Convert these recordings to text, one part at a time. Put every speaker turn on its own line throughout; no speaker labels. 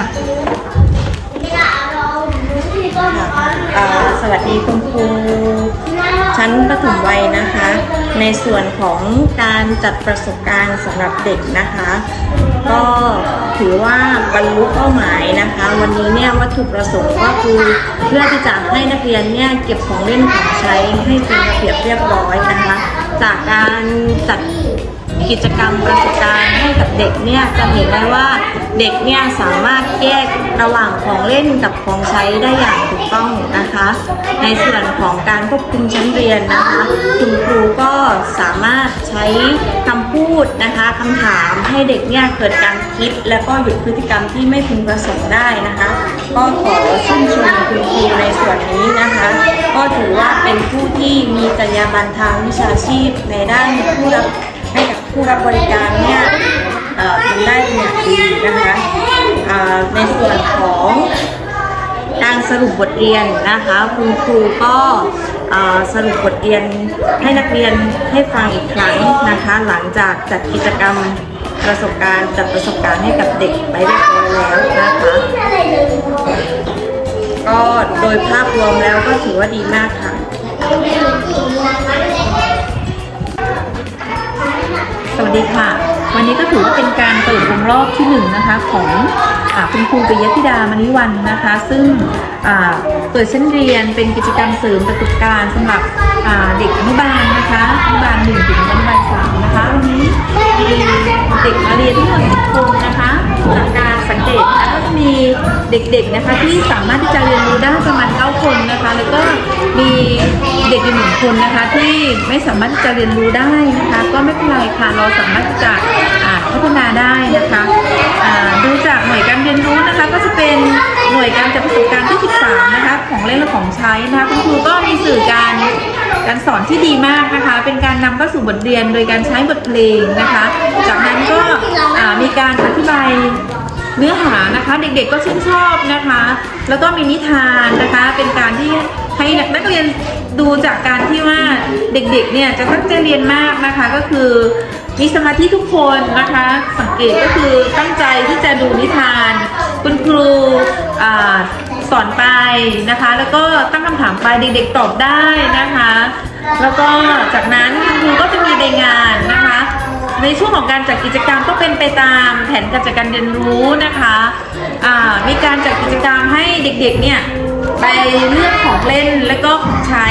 ค่ะ
อ่าสวัสดีคุณครูชั้นประถมวัยนะคะ ในส่วนของการจัดประสบการณ์สำหรับเด็กนะคะ ก็ถือว่าบรรลุเป้าหมายนะคะ วันนี้เนี่ยวัตถุประสงค์ก็คือเพื่อที่จะให้นักเรียนเนี่ยเก็บของเล่นของใช้ให้เป็นระเบียบเรียบร้อยนะคะ จากการจัด กิจกรรมประสบการณ์ให้กับเด็กเนี่ยจะเห็นได้ว่าเด็กเนี่ยสามารถแยกระหว่างของเล่นกับของใช้ได้อย่างถูกต้องนะคะ ในส่วนของการควบคุมชั้นเรียนนะคะคุณครูก็สามารถใช้คำพูดนะคะคำถามให้เด็กเนี่ยเกิดการคิด และก็หยุดพฤติกรรมที่ไม่พึงประสงค์ได้นะคะ ก็ขอชื่นชมคุณครูในส่วนนี้นะคะ ก็ถือว่าเป็นผู้ที่มีจรรยาบรรณทางวิชาชีพในด้านผู้รับ ให้กับผู้รับบริการเนี่ยเอ่อทำได้เป็นอย่างดีนะคะในส่วนของการสรุปบทเรียนนะคะ คุณครูก็สรุปบทเรียนให้นักเรียนให้ฟังอีกครั้งนะคะ หลังจากจัดกิจกรรมประสบการณ์จัดประสบการณ์ให้กับเด็กไปเรียบร้อยแล้วนะคะก็โดยภาพรวมแล้วก็ถือว่าดีมากค่ะ
วัสดีค่ะ วันนี้ก็ถือว่าเป็นการเปิดวงรอบที่หนึ่งนะคะของอคุณครูปิยธิดามณิวันนะคะ ซึ่งเปิดชั้นเรียนเป็นกิจกรรมเสริมประสบการณ์สำหรับเด็กอนุบาลนะคะอนุบาลหนึ่งถึงอนุบาลสามนะคะวันนี้มีเด็กมาเรียนทั้งหมดสิบคนนะคะจากการสังเกตนะคะก็จะมีเด็กๆนะคะที่สามารถที่จะเรียนรู้ได้ประมาณเก้าคนนะคะ แล้วก็ มีเด็กอยู่หนึ่งคนนะคะที่ไม่สามารถที่จะเรียนรู้ได้นะคะ ก็ไม่เป็นไรค่ะเราสามารถที่จะพัฒนาได้นะคะอ่าดูจากหน่วยการเรียนรู้นะคะ ก็จะเป็นหน่วยการจัดประสบการณ์ที่ 13 นะคะ ของเล่นและของใช้นะคะคุณครูก็มีสื่อการการสอนที่ดีมากนะคะ เป็นการนำเข้าสู่บทเรียนโดยการใช้บทเพลงนะคะ จากนั้นก็มีการอธิบายเนื้อหานะคะ เด็กๆก็ชื่นชอบนะคะ แล้วก็มีนิทานนะคะ เป็นการที่ ให้นักเรียนดูจากการที่ว่าเด็กๆ เนี่ยจะตั้งใจเรียนมากนะคะก็คือมีสมาธิทุกคนนะคะ สังเกตก็คือตั้งใจที่จะดูนิทาน คุณครูอสอนไปนะคะ แล้วก็ตั้งคำถามไปเด็กๆ ตอบได้นะคะ แล้วก็จากนั้นคุณครูก็จะมีรายงานนะคะ ในช่วงของการจัดกิจกรรมก็เป็นไปตามแผนการจัดการเรียนรู้นะคะมีการจัดกิจกรรมให้เด็กๆเนี่ย ไปเลือกของเล่นและก็ของใช้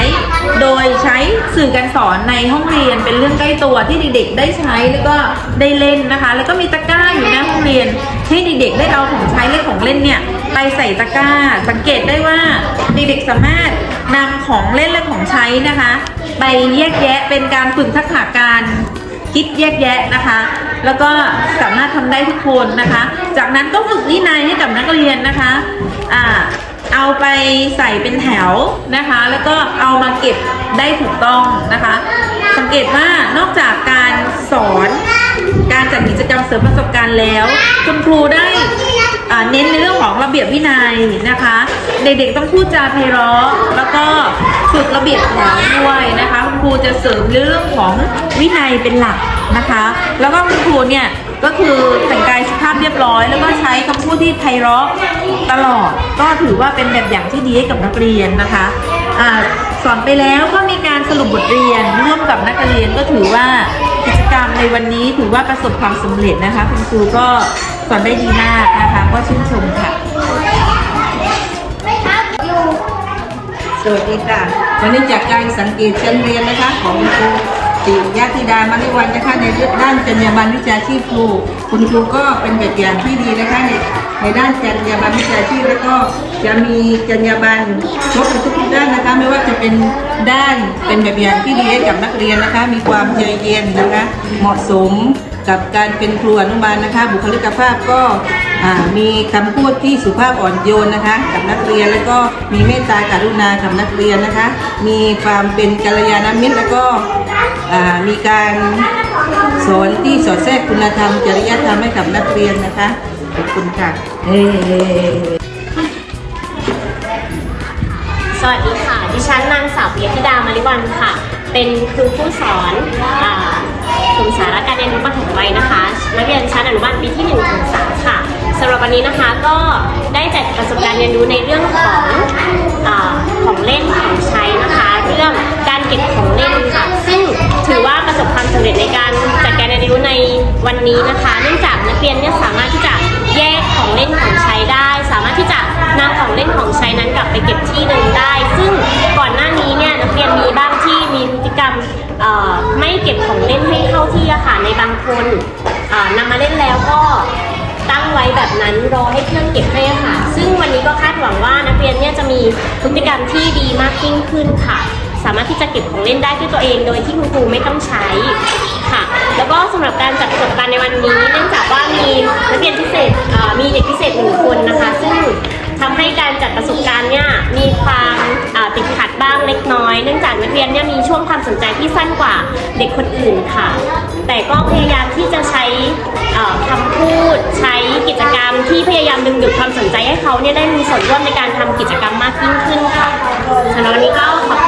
โดยใช้สื่อการสอนในห้องเรียนเป็นเรื่องใกล้ตัวที่เด็กๆ ได้ใช้แล้วก็ได้เล่นนะคะ แล้วก็มีตะกร้าอยู่หน้าห้องเรียนให้เด็กๆ ได้เอาของใช้และของเล่นเนี่ยไปใส่ตะกร้า สังเกตได้ว่าเด็กๆสามารถนำของเล่นและของใช้นะคะ ไปแยกแยะเป็นการฝึกทักษะการคิดแยกแยะนะคะ แล้วก็สามารถทำได้ทุกคนนะคะ จากนั้นก็ฝึกวินัยให้กับนักเรียนนะคะอ่า เอาไปใส่เป็นแถวนะคะ แล้วก็เอามาเก็บได้ถูกต้องนะคะ สังเกตว่านอกจากการสอนการจัดกิจกรรมเสริมประสบการณ์แล้ว คุณครูได้เน้นในเรื่องของระเบียบวินัยนะคะ เด็กๆต้องพูดจาไพเราะแล้วก็ฝึกระเบียบแถวด้วยนะคะ รูจะเสริมเรื่องของวินัยเป็นหลักนะคะ แล้วก็คุณครูเนี่ยก็คือแต่งกายสุภาพเรียบร้อย แล้วก็ใช้คำพูดที่ไพเราะตลอด ก็ถือว่าเป็นแบบอย่างที่ดีให้กับนักเรียนนะคะอ่าสอนไปแล้วก็มีการสรุปบทเรียนร่วมกับนักเรียนก็ถือว่ากิจกรรมในวันนี้ถือว่าประสบความสำเร็จนะคะ คุณครูก็สอนได้ดีมากนะคะก็ชื่นชมค่ะ
สวัสดีค่ะ วันนี้จากการสังเกตชั้นเรียนนะคะของคุณครูติยาธิดามาริวันนะคะในด้านจรรยาบรรณวิชาชีพครู คุณครูก็เป็นแบบอย่างที่ดีนะคะในในด้านจรรยาบรรณวิชาชีพแล้วก็จะมีจรรยาบรรณครบทุกๆด้านนะคะไม่ว่าจะเป็นด้านเป็นแบบอย่างที่ดีให้กับนักเรียนนะคะ มีความใจเย็นนะคะเหมาะสมกับการเป็นครูอนุบาลนะคะ บุคลิกภาพก็ มีคำพูดที่สุภาพอ่อนโยนนะคะกับนักเรียนแล้วก็มีเมตตากรุณากับนักเรียนนะคะ มีความเป็นกัลยาณมิตรแล้วก็มีการสอนที่สอดแทรกคุณธรรมจริยธรรมให้กับนักเรียนนะคะขอบคุณค่ะเส
วัสดีค่ะ ดิฉันนางสาวปิยธิดามาริวันค่ะ เป็นครูผู้สอนกลุ่มสาระการเรียนรู้ปฐมวัยนะคะ นักเรียนชั้นอนุบาลปีที่1ถึง3ค่ะ รับวันนี้นะคะก็ได้จัดประสบการณ์เรียนรู้ในเรื่องของอของเล่นของใช้นะคะ เรื่องการเก็บของเล่นค่ะ ซึ่งถือว่าประสบความสำเร็จในการจัดการเรียนรู้ในวันนี้นะคะ เนื่องจากนักเรียนเนี่ยสามารถที่จะแยกของเล่นของใช้ได้ สามารถที่จะนำของเล่นของใช้นั้นกลับไปเก็บที่เดิมได้ ซึ่งก่อนหน้านี้เนี่ยนักเรียนมีบ้างที่มีพฤติกรรมไม่เก็บของเล่นให้เข้าที่อะค่ะในบางคนเอ่อนำมาเล่นแล้วก็ ตั้งไว้แบบนั้นรอให้เพื่อนเก็บให้ค่ะ ซึ่งวันนี้ก็คาดหวังว่านักเรียนเนี่ยจะมีพฤติกรรมที่ดีมากยิ่งขึ้นค่ะ สามารถที่จะเก็บของเล่นได้ด้วยตัวเองโดยที่คุณครูไม่ต้องใช้ค่ะ แล้วก็สำหรับการจัดประสบการณ์ในวันนี้ เนื่องจากว่ามีนักเรียนพิเศษมีเด็กพิเศษหนึ่งคนนะคะ ซึ่งทำให้การจัดประสบการณ์เนี่ยมีความติดขัดบ้างเล็กน้อย เนื่องจากนักเรียนเนี่ยมีช่วงความสนใจที่สั้นกว่าเด็กคนอื่นค่ะ แต่ก็พยายามที่จะใช้คำพูด มที่พยายามดึงดูดความสนใจให้เขาเนี่ยได้มีส่วนร่วมในการทำกิจกรรมมากยิ่งขึ้นค่ะสำหรับวันนี้ก็ขอ